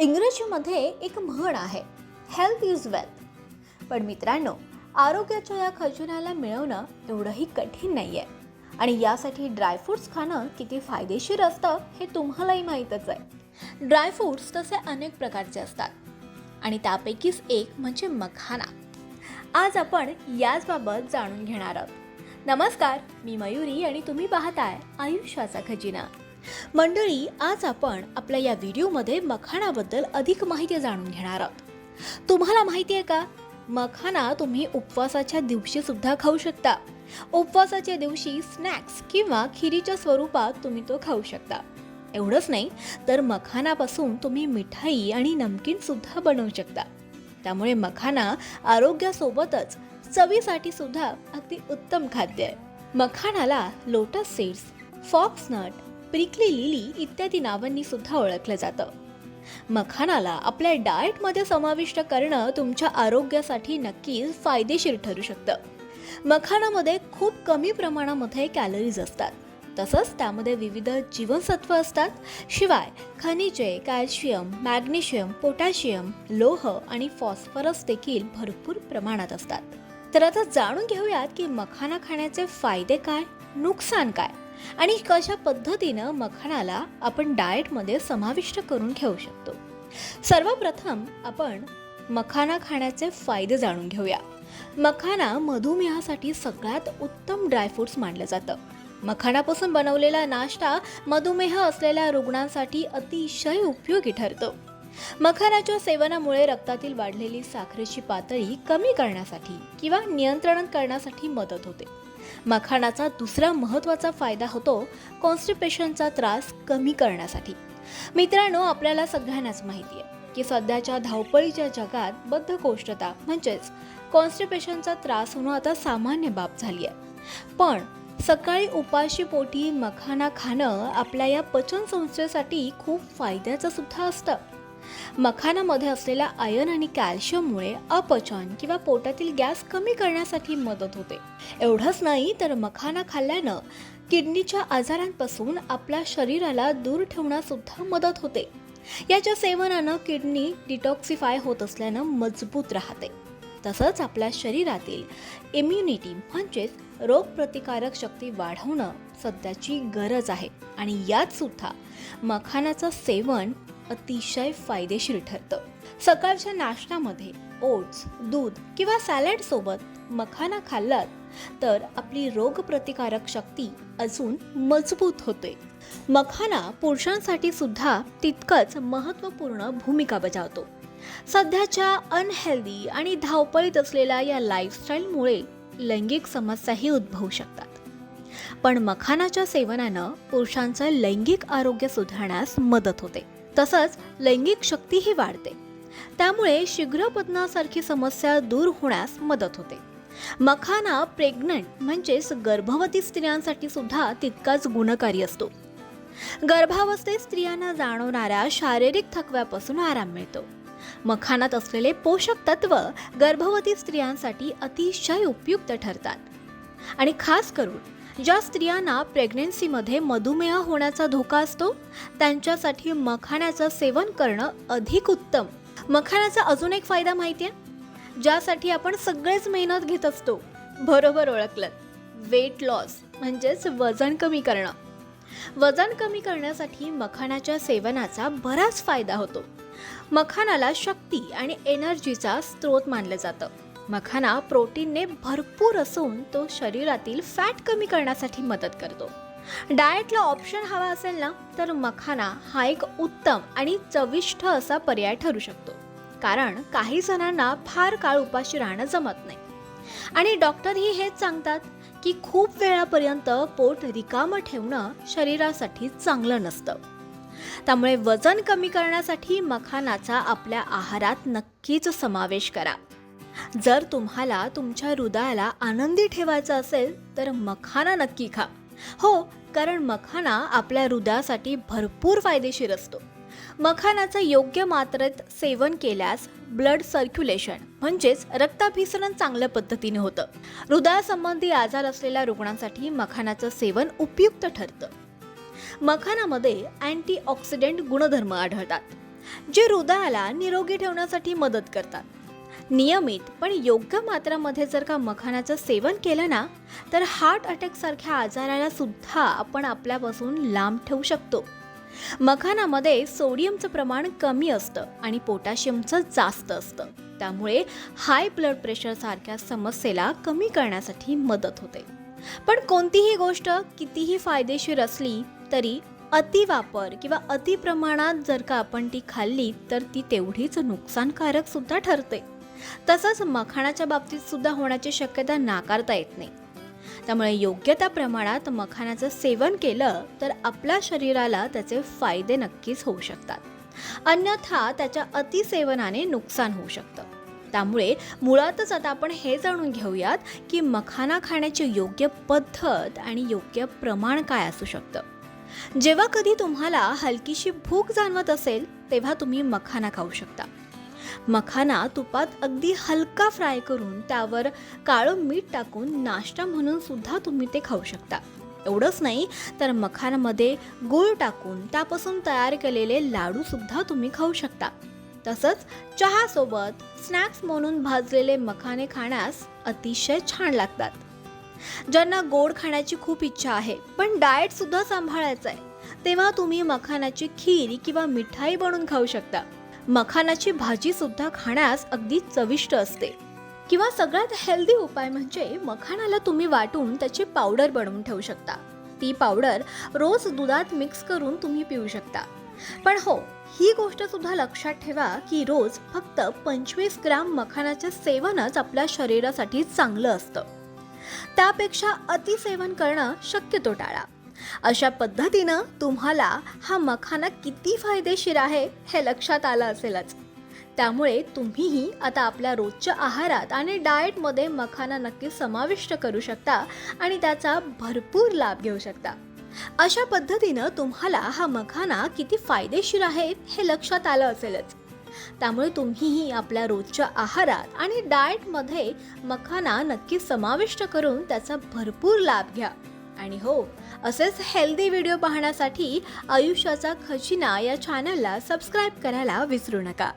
इंग्रजीमध्ये एक म्हण आहे हेल्थ इज वेल्थ पण मित्रांनो आरोग्याच्या या खजिन्याला मिळवणं एवढंही कठीण नाही आहे आणि यासाठी ड्रायफ्रुट्स खाणं किती फायदेशीर असतं हे तुम्हालाही माहीतच आहे. ड्रायफ्रूट्स तसे अनेक प्रकारचे असतात. आणि त्यापैकीच एक म्हणजे मखाना. आज आपण याचबाबत जाणून घेणार आहोत. नमस्कार मी मयुरी आणि तुम्ही पाहताय आयुष्याचा खजिना. मंडळी आज आपण आपल्या या व्हिडिओमध्ये मखाणाबद्दल अधिक माहिती जाणून घेणार आहोत. तुम्हाला माहिती आहे का? मखाना तुम्ही उपवासाच्या दिवशी सुद्धा खाऊ शकता. उपवासाच्या दिवशी स्नॅक्स किंवा खिरीच्या स्वरूपात तुम्ही तो खाऊ शकता. एवढंच नाही तर मखानापासून तुम्ही मिठाई आणि नमकीन सुद्धा बनवू शकता. त्यामुळे मखाना आरोग्यासोबतच चवीसाठी सुद्धा अगदी उत्तम खाद्य आहे. मखानाला lotus seeds fox nut prickly lily इत्यादी नावांनी सुद्धा ओळखलं जातं. मखानाला आपल्या डाएटमध्ये समाविष्ट करणं तुमच्या आरोग्यासाठी नक्कीच फायदेशीर ठरू शकतं. मखानामध्ये खूप कमी प्रमाणामध्ये कॅलरीज असतात. तसंच त्यामध्ये विविध जीवनसत्व असतात. शिवाय खनिजे कॅल्शियम मॅग्नेशियम पोटॅशियम लोह आणि फॉस्फरस देखील भरपूर प्रमाणात असतात. तर आता जाणून घेऊयात की मखाना खाण्याचे फायदे काय नुकसान काय? आणि कशा पद्धतीनं मखानाला आपण डाएटमध्ये समाविष्ट करून घेऊ शकतो. सर्वप्रथम आपण मखाना खाण्याचे फायदे जाणून घेऊया. मखाना मधुमेहासाठी सगळ्यात उत्तम ड्रायफ्रुट्स मानलं जातं. मखानापासून बनवलेला नाश्ता मधुमेह असलेल्या रुग्णांसाठी अतिशय उपयोगी ठरतो. मखानाच्या सेवनामुळे रक्तातील वाढलेली साखरेची पातळी कमी करण्यासाठी किंवा नियंत्रण करण्यासाठी मदत होते. मखानाचा दुसरा महत्त्वाचा फायदा होतो कॉन्स्टिपेशनचा त्रास कमी करण्यासाठी. मित्रांनो आपल्याला सगळ्यांनाच माहिती आहे की सध्याच्या धावपळीच्या जगात बद्धकोष्ठता म्हणजेच कॉन्स्टिपेशनचा त्रास होणं आता सामान्य बाब झाली आहे. पण सकाळी उपाशी पोटी मखाना खाणं आपल्या या पचन संस्थेसाठी खूप फायद्याचं सुद्धा असतं. मखानामध्ये असलेल्या आयर्न आणि कॅल्शियममुळे अपचन किंवा पोटातील गॅस कमी करण्यासाठी मदत होते. एवढंच नाही तर मखाना खाल्ल्यानं किडनीच्या आजारांपासून आपल्या शरीराला दूर ठेवण्यास सुद्धा मदत होते. याच्या सेवनानं किडनी डिटॉक्सिफाय होत असल्यानं मजबूत राहते. तसंच आपल्या शरीरातील इम्युनिटी म्हणजेच रोगप्रतिकारक शक्ती वाढवणं सध्याची गरज आहे. आणि यात सुद्धा मखानाचं सेवन अतिशय फायदेशीर ठरतं. सकाळच्या नाश्त्यामध्ये ओट्स दूध किंवा सॅलड सोबत मखाना खाल्लात तर आपली रोगप्रतिकारक शक्ती अजून मजबूत होते. मखाना पुरुषांसाठी सुद्धा तितकंच महत्त्वपूर्ण भूमिका बजावतो. सध्याच्या अनहेल्दी आणि धावपळीत असलेल्या या लाईफस्टाईलमुळे लैंगिक समस्याही उद्भवू शकतात. पण मखानाच्या सेवनानं पुरुषांचं लैंगिक आरोग्य सुधारण्यास मदत होते. तसंच लैंगिक शक्तीही वाढते. त्यामुळे शीघ्रपतनासारखी समस्या दूर होण्यास मदत होते. मखाना प्रेग्नंट म्हणजेच गर्भवती स्त्रियांसाठी सुद्धा तितकाच गुणकारी असतो. गर्भावस्थेत स्त्रियांना जाणवणाऱ्या शारीरिक थकव्यापासून आराम मिळतो. मखानात असलेले पोषक तत्व गर्भवती स्त्रियांसाठी अतिशय उपयुक्त ठरतात. आणि खास करून ज्या स्त्रियांना प्रेग्नेन्सीमध्ये मधुमेह होण्याचा धोका असतो त्यांच्यासाठी मखाण्याचं सेवन करणं अधिक उत्तम. मखाण्याचा अजून एक फायदा माहिती आहे ज्यासाठी आपण सगळेच मेहनत घेत असतो. बरोबर ओळखलं. वेट लॉस म्हणजेच वजन कमी करणं. वजन कमी करण्यासाठी मखानाच्या सेवनाचा बराच फायदा होतो. मखानाला शक्ती आणि एनर्जीचा स्रोत मानलं जातं. मखाना प्रोटीनने भरपूर असून तो शरीरातील फॅट कमी करण्यासाठी मदत करतो. डाएटला ऑप्शन हवा असेल ना तर मखाना हा एक उत्तम आणि चविष्ट असा पर्याय ठरू शकतो. कारण काही जणांना फार काळ उपाशी राहणं जमत नाही. आणि डॉक्टरही हेच सांगतात की खूप वेळापर्यंत पोट रिकामं ठेवणं शरीरासाठी चांगलं नसतं. त्यामुळे वजन कमी करण्यासाठी मखानाचा आपल्या आहारात नक्कीच समावेश करा. जर तुम्हाला तुमच्या हृदयाला आनंदी ठेवायचं असेल तर मखाना नक्की खा. हो कारण मखाना आपल्या हृदयासाठी भरपूर फायदेशीर असतो. मखानाचं योग्य मात्रेत सेवन केल्यास ब्लड सर्क्युलेशन म्हणजेच रक्ताभिसरण चांगल्या पद्धतीने होतं. हृदयासंबंधी आजार असलेल्या रुग्णांसाठी मखानाचं सेवन उपयुक्त ठरतं. मखानामध्ये अँटीऑक्सिडेंट गुणधर्म आढळतात जे हृदयाला निरोगी ठेवण्यासाठी मदत करतात. नियमित पण योग्य मात्रामध्ये जर का मखानाचं सेवन केलं ना तर हार्ट अटॅकसारख्या आजाराला सुद्धा आपण आपल्यापासून लांब ठेवू शकतो. मखानामध्ये सोडियमचं प्रमाण कमी असतं आणि पोटॅशियमचं जास्त असतं. त्यामुळे हाय ब्लड प्रेशरसारख्या समस्येला कमी करण्यासाठी मदत होते. पण कोणतीही गोष्ट कितीही फायदेशीर असली तरी अतिवापर किंवा अति प्रमाणात जर का आपण ती खाल्ली तर ती तेवढीच नुकसानकारक सुद्धा ठरते. तसंच मखाणाच्या बाबतीत सुद्धा होण्याची शक्यता नाकारता येत नाही. त्यामुळे योग्य त्या प्रमाणात मखानाचं सेवन केलं तर आपल्या शरीराला त्याचे फायदे नक्कीच होऊ शकतात. अन्यथा त्याच्या अतिसेवनाने नुकसान होऊ शकतं. त्यामुळे मुळातच आता आपण हे जाणून घेऊयात की मखाना खाण्याची योग्य पद्धत आणि योग्य प्रमाण काय असू शकतं. जेव्हा कधी तुम्हाला हलकीशी भूक जाणवत असेल तेव्हा तुम्ही मखाना खाऊ शकता. मखाना तुपात अगदी हलका फ्राय करून त्यावर काळं मीठ टाकून नाश्ता म्हणून सुद्धा तुम्ही ते खाऊ शकता. एवढंच नाही तर मखानामध्ये गूळ टाकून त्यापासून तयार केलेले लाडू सुद्धा तुम्ही खाऊ शकता. तसंच चहासोबत स्नॅक्स म्हणून भाजलेले मखाने खाण्यास अतिशय छान लागतात. ज्यांना गोड खाण्याची खूप इच्छा आहे पण डाएट सुद्धा सांभाळायचं आहे तेव्हा तुम्ही मखानाची खीर किंवा मिठाई बनवून खाऊ शकता. मखानाची भाजी सुद्धा खाण्यास अगदी चविष्ट असते. किंवा सगळ्यात हेल्दी उपाय म्हणजे मखानाला तुम्ही वाटून त्याची पावडर बनवून ठेवू शकता. ती पावडर रोज दुधात मिक्स करून तुम्ही पिऊ शकता. पण हो ही गोष्ट सुद्धा लक्षात ठेवा की रोज फक्त पंचवीस ग्राम मखानाचे सेवनच आपल्या शरीरासाठी चांगलं असतं. त्यापेक्षा अतिसेवन करणं शक्यतो टाळा. अशा पद्धतीनं तुम्हाला हा मखाना किती फायदेशीर आहे हे लक्षात आलं असेलच. त्यामुळे तुम्हीही आता आपल्या रोजच्या आहारात आणि डाएटमध्ये मखाना नक्की समाविष्ट करू शकता आणि त्याचा भरपूर लाभ घेऊ शकता. अशा पद्धतीनं तुम्हाला हा मखाना किती फायदेशीर आहे हे लक्षात आलं असेलच. त्यामुळे तुम्हीही आपल्या रोजच्या आहारात आणि डाएटमध्ये मखाना नक्की समाविष्ट करून त्याचा भरपूर लाभ घ्या. आणि हो असेच हेल्दी व्हिडिओ पाहण्यासाठी आयुष्याचा खजिना या चॅनलला सबस्क्राईब करायला विसरू नका.